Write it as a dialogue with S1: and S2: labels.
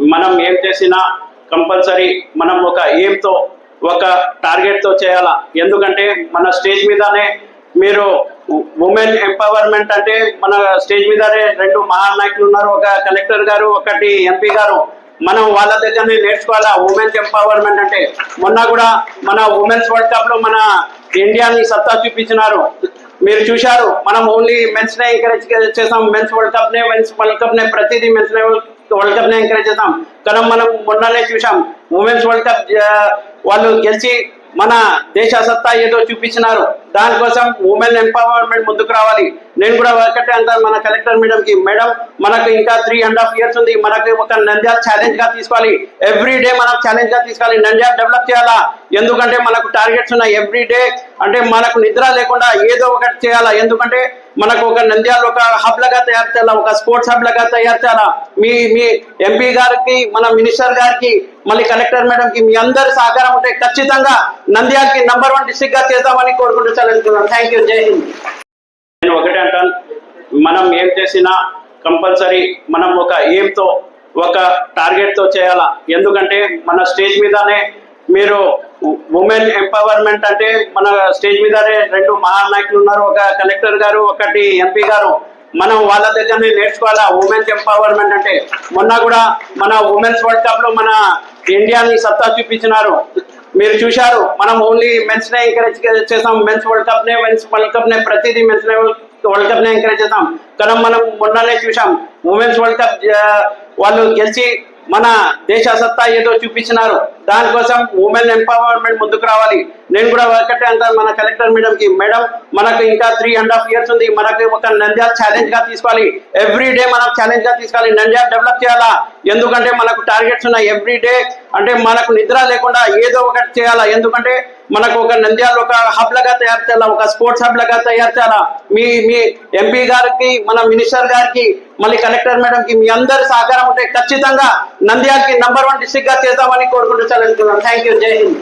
S1: మనం ఏం చేసినా కంపల్సరీ మనం ఒక ఎయిమ్తో ఒక టార్గెట్తో చేయాలా? ఎందుకంటే మన స్టేజ్ మీదనే మీరు ఉమెన్ ఎంపవర్మెంట్ అంటే మన స్టేజ్ మీదనే రెండు మహానాయకులు ఉన్నారు ఒక కలెక్టర్ గారు ఒకటి ఎంపీ గారు. మనం వాళ్ళ దగ్గరనే నేర్చుకోవాలా? ఉమెన్స్ ఎంపవర్మెంట్ అంటే మొన్న కూడా మన ఉమెన్స్ వరల్డ్ కప్లో మన ఇండియాని సత్తా చూపించినారు. మీరు చూశారు మనం ఓన్లీ మెన్స్ నే ఎంకరేజ్ చేసాం. మెన్స్ వరల్డ్ కప్ నే మెన్స్ వరల్డ్ కప్ నే ప్రతిదీ మెన్స్ వరల్డ్ కప్ని ఎంకరేజ్ చేసాం కానీ మనం మొన్ననే చూసాం ఉమెన్స్ వరల్డ్ కప్ వాళ్ళు గెలిచి మన దేశ సత్తా ఏదో చూపించినారు. దానికోసం ఉమెన్ ఎంపవర్మెంట్ ముందుకు రావాలి. నేను కూడా ఒకటే అంటాను మన కలెక్టర్ మేడం కి మేడం మనకు ఇంకా త్రీ అండ్ హాఫ్ ఇయర్స్ ఉంది. మనకి ఒక నంద్యాల ఛాలెంజ్గా తీసుకోవాలి. ఎవ్రీ డే మనం ఛాలెంజ్గా తీసుకోవాలి. నంద్యాల డెవలప్ చేయాలా? ఎందుకంటే మనకు టార్గెట్స్ ఉన్నాయి ఎవ్రీ డే అంటే మనకు నిద్ర లేకుండా ఏదో ఒకటి చేయాలా? ఎందుకంటే మనకు ఒక నంద్యాల ఒక హబ్ లాగా తయారు చేయాలా? ఒక స్పోర్ట్స్ హబ్ లాగా తయారు చేయాలా? మీ మీ ఎంపీ గారికి మన మినిస్టర్ గారికి మళ్ళీ కలెక్టర్ మేడం కి మీ అందరి సహకారం ఉంటే ఖచ్చితంగా నంద్యాలకి నంబర్ వన్ డిస్టిక్గా చేద్దామని కోరుకుంటూ థ్యాంక్ యూ జై హింద్ నేను ఒకటే అంటాను. మనం ఏం చేసినా కంపల్సరీ మనం ఒక ఎయిమ్తో ఒక టార్గెట్తో చేయాలా? ఎందుకంటే మన స్టేజ్ మీదనే మీరు ఉమెన్ ఎంపవర్మెంట్ అంటే మన స్టేజ్ మీదనే రెండు మహానాయకులు ఉన్నారు. ఒక కలెక్టర్ గారు ఒకటి ఎంపీ గారు. మనం వాళ్ళ దగ్గరనే నేర్చుకోవాలా? ఉమెన్స్ ఎంపవర్మెంట్ అంటే. మొన్న కూడా మన ఉమెన్స్ వరల్డ్ కప్లో మన ఇండియాని సత్తా చూపించినారు. మీరు చూశారు మనం ఓన్లీ మెన్స్ నే ఎంకరేజ్ చేసాం. మెన్స్ వరల్డ్ కప్ నే మెన్స్ వరల్డ్ కప్ నే ప్రతిదీ మెన్స్ వరల్డ్ కప్ నే ఎంకరేజ్ చేసాం. కానీ మనం మొన్ననే చూసాం ఉమెన్స్ వరల్డ్ కప్ వాళ్ళు గెలిచి మన దేశ సత్తా ఏదో చూపించినారు. దానికోసం ఉమెన్ ఎంపవర్మెంట్ ముందుకు రావాలి. నేను కూడా ఒకటే అంటాను మన కలెక్టర్ మేడం కి మేడం మనకు ఇంకా త్రీ అండ్ హాఫ్ ఇయర్స్ ఉంది. మనకి ఒక నంద్యాల ఛాలెంజ్గా తీసుకోవాలి. ఎవ్రీ డే మనం ఛాలెంజ్గా తీసుకోవాలి. నంద్యాల డెవలప్ చేయాలా? ఎందుకంటే మనకు టార్గెట్స్ ఉన్నాయి. ఎవ్రీ డే అంటే మనకు నిద్ర లేకుండా ఏదో ఒకటి చేయాలా? ఎందుకంటే మనకు ఒక నంద్యాల ఒక హబ్ లాగా తయారు చేయాలా? ఒక స్పోర్ట్స్ హబ్ లాగా తయారు చేయాలా? మీ మీ ఎంపీ గారికి మన మినిస్టర్ గారికి మళ్ళీ కలెక్టర్ మేడం కి మీ అందరి సహకారం ఉంటే ఖచ్చితంగా నంద్యాలకి నంబర్ వన్ డిస్టిక్గా చేద్దామని కోరుకుంటూ చదువుతున్నాను థ్యాంక్ యూ జై హింద్